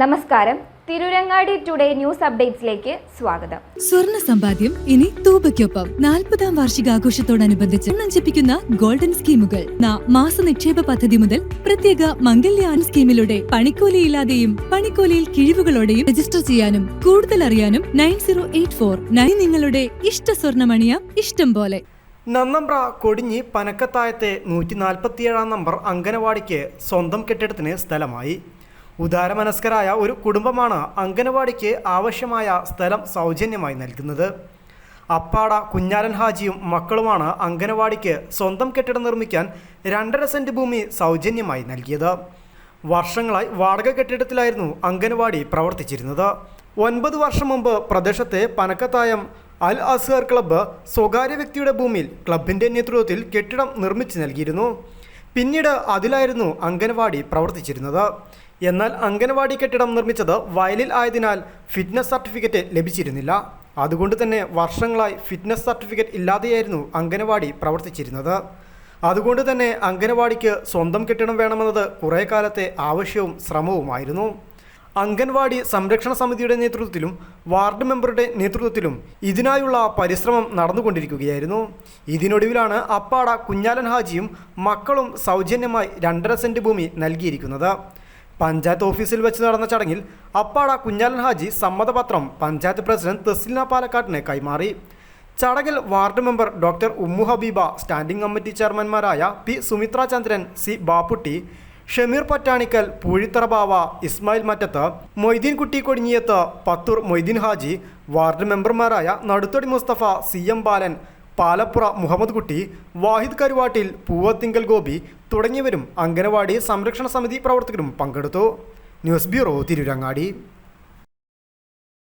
നമസ്കാരം. Tirurangadi today news അപ്ഡേറ്റ്സിലേക്ക് സ്വാഗതം. സ്വർണ സമ്പാദ്യം ഇനി തൂബയ്ക്കൊപ്പം. നാൽപ്പതാം വാർഷികാഘോഷത്തോടനുബന്ധിച്ച് നഞ്ചിപ്പിക്കുന്ന ഗോൾഡൻ സ്കീമുകൾ. നാ മാസ നിക്ഷേപ പദ്ധതി മുതൽ പ്രത്യേക മംഗല്യാൻ സ്കീമിലൂടെ പണിക്കൂലിയില്ലാതെയും പണിക്കൂലിയിൽ കിഴിവുകളോടെയും രജിസ്റ്റർ ചെയ്യാനും കൂടുതൽ അറിയാനും nine zero eight four nine നിങ്ങളുടെ ഇഷ്ട സ്വർണമണിയ ഇഷ്ടം പോലെ. നന്നമ്പ്ര കൊടിഞ്ഞി പനക്കത്തായത്തെ നൂറ്റി നാൽപ്പത്തിയേഴാം നമ്പർ അങ്കനവാടിക്ക് സ്വന്തം കെട്ടിടത്തിന് സ്ഥലമായി. ഉദാരമനസ്കരായ ഒരു കുടുംബമാണ് അംഗനവാടിക്ക് ആവശ്യമായ സ്ഥലം സൗജന്യമായി നൽകുന്നത്. അപ്പാട കുഞ്ഞാലൻ ഹാജിയും മക്കളുമാണ് അംഗനവാടിക്ക് സ്വന്തം കെട്ടിടം നിർമ്മിക്കാൻ രണ്ടര സെന്റ് ഭൂമി സൗജന്യമായി നൽകിയത്. വർഷങ്ങളായി വാടക കെട്ടിടത്തിലായിരുന്നു അംഗനവാടി പ്രവർത്തിച്ചിരുന്നത്. ഒൻപത് വർഷം മുമ്പ് പ്രദേശത്തെ പനക്കത്തായം അൽ അസ്ഹർ ക്ലബ്ബ് സ്വകാര്യ വ്യക്തിയുടെ ഭൂമിയിൽ ക്ലബിന്റെ നേതൃത്വത്തിൽ കെട്ടിടം നിർമ്മിച്ചു നൽകിയിരുന്നു. പിന്നീട് അതിലായിരുന്നു അംഗനവാടി പ്രവർത്തിച്ചിരുന്നത്. എന്നാൽ അംഗനവാടി കെട്ടിടം നിർമ്മിച്ചത് വയലിൽ ആയതിനാൽ ഫിറ്റ്നസ് സർട്ടിഫിക്കറ്റ് ലഭിച്ചിരുന്നില്ല. അതുകൊണ്ട് തന്നെ വർഷങ്ങളായി ഫിറ്റ്നസ് സർട്ടിഫിക്കറ്റ് ഇല്ലാതെയായിരുന്നു അംഗനവാടി പ്രവർത്തിച്ചിരുന്നത്. അതുകൊണ്ട് തന്നെ അംഗനവാടിക്ക് സ്വന്തം കെട്ടിടം വേണമെന്നത് കുറേ കാലത്തെ ആവശ്യവും ശ്രമവുമായിരുന്നു. അംഗൻവാടി സംരക്ഷണ സമിതിയുടെ നേതൃത്വത്തിലും വാർഡ് മെമ്പറുടെ നേതൃത്വത്തിലും ഇതിനായുള്ള പരിശ്രമം നടന്നുകൊണ്ടിരിക്കുകയായിരുന്നു. ഇതിനൊടുവിലാണ് അപ്പാട കുഞ്ഞാലൻ ഹാജിയും മക്കളും സൗജന്യമായി രണ്ടര സെന്റ് ഭൂമി നൽകിയിരിക്കുന്നത്. പഞ്ചായത്ത് ഓഫീസിൽ വെച്ച് നടന്ന ചടങ്ങിൽ അപ്പാട കുഞ്ഞാലൻ ഹാജി സമ്മതപത്രം പഞ്ചായത്ത് പ്രസിഡന്റ് തസ്ലിന പാലക്കാട്ടിന് കൈമാറി. ചടങ്ങിൽ ward member doctor Ummu Habeeba standing committee ചെയർമാൻമാരായ P Sumithra Chandran C Bapputty Shameer Pattanikkal Poozhithara Bava Ismail Mattathu Moideen Kutty Kodinhiyath Pathur Moideen Haji ward മെമ്പർമാരായ നടുത്തടി മുസ്തഫ സി എം ബാലൻ പാലപ്പുറ മുഹമ്മദ് കുട്ടി വാഹിദ് കരുവാട്ടിൽ പൂവത്തിങ്കൽ ഗോപി തുടങ്ങിയവരും അംഗനവാടി സംരക്ഷണ സമിതി പ്രവർത്തകരും പങ്കെടുത്തു. News bureau Tirurangadi.